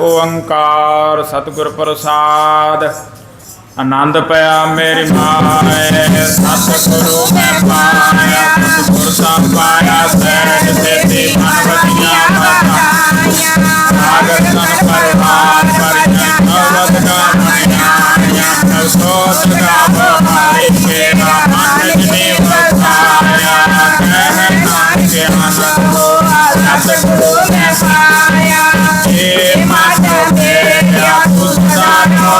ਓੰਕਾਰ ਸਤਿਗੁਰ ਪ੍ਰਸਾਦ ਆਨੰਦ ਪਿਆ ਮੇਰੀ ਮਾਏ ਸਤਿਗੁਰੂ ਮੈਂ ਪਾਇਆ ਸਤਿਗੁਰ ਸਭ ਪਾਇਆ ਸਹਿਜ ਸੇਤੀ ਮਨ ਵਸੀਆਂ ਮਤਾਂ ਸਾਗਰ ਸਨ ਪਰਵਾਰ ਪਰਿਆ ਨਵਦ ਗਾਣਿਆ ਨਵ ਸੋਤ ਗਾਵ ਹਾਰੇ ਸੇਵਾ ਮਨ ਜਿਨੇ ਵਸਾਇਆ ਕਹਿ ਨਾਮ ਕੇ ਮਨ ਸਤਿਗੁਰੂ ਮੈਂ ਪਾਇਆ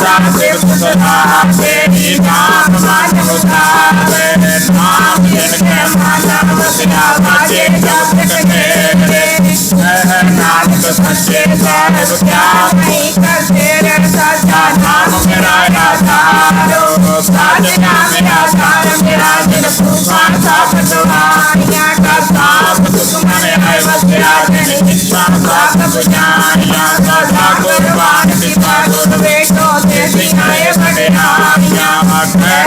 साक्षी सुधाक्षी नाम मन उधारे नाम जिनके मानव बसिया बाजे जब तेरे नाम तो सच्चे पर क्या नहीं करते रे सच्चा नाम मेरा राधा लो साजना मेरा सार मेरा दिल पुकार साथ सुना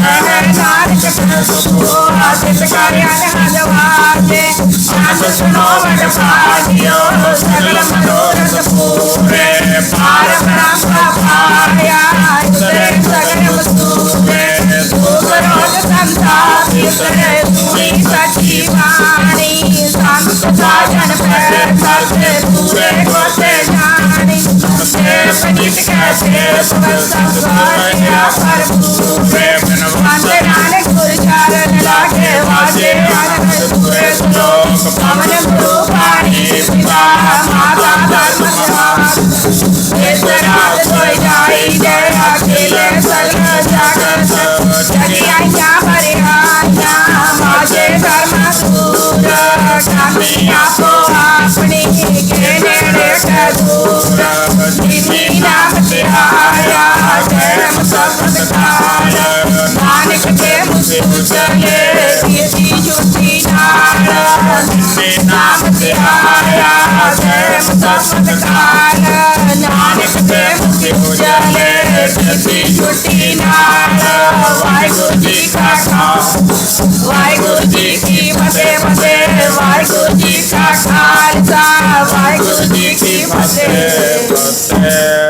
कार्यालहाजवाजे सुनो वटपादियो सकल मनोरथ पूरे पारपराम पाया सुरे सकल वस्तुरे सुरोज संतापि सुरे पूरी सचिवाणी संस्था जन पर सत्य पूरे कोते जानी सुरे पंडित कैसे सुबह सब पर पूरे मंदिराने गुरुचारण लागे वाजे आनंद सुरे श्लोक पावन ਹਾਰਿਆ ਅਸੇ ਮੁਸਮਤ ਖਾਨ ਨਾਨਕ ਦੇ ਮੁਖੀ ਚਲੇ ਕਿਸੇ ਛੁੱਟੀ ਨਾਲ ਵਾਹਿਗੁਰੂ ਜੀ ਕਾ ਖਾਲਸਾ ਵਾਹਿਗੁਰੂ ਜੀ ਕੀ ਫਤਿਹ ਫਤਿਹ ਵਾਹਿਗੁਰੂ ਜੀ ਕਾ ਖਾਲਸਾ ਵਾਹਿਗੁਰੂ ਜੀ ਕੀ ਫਤਿਹ ਫਤਿਹ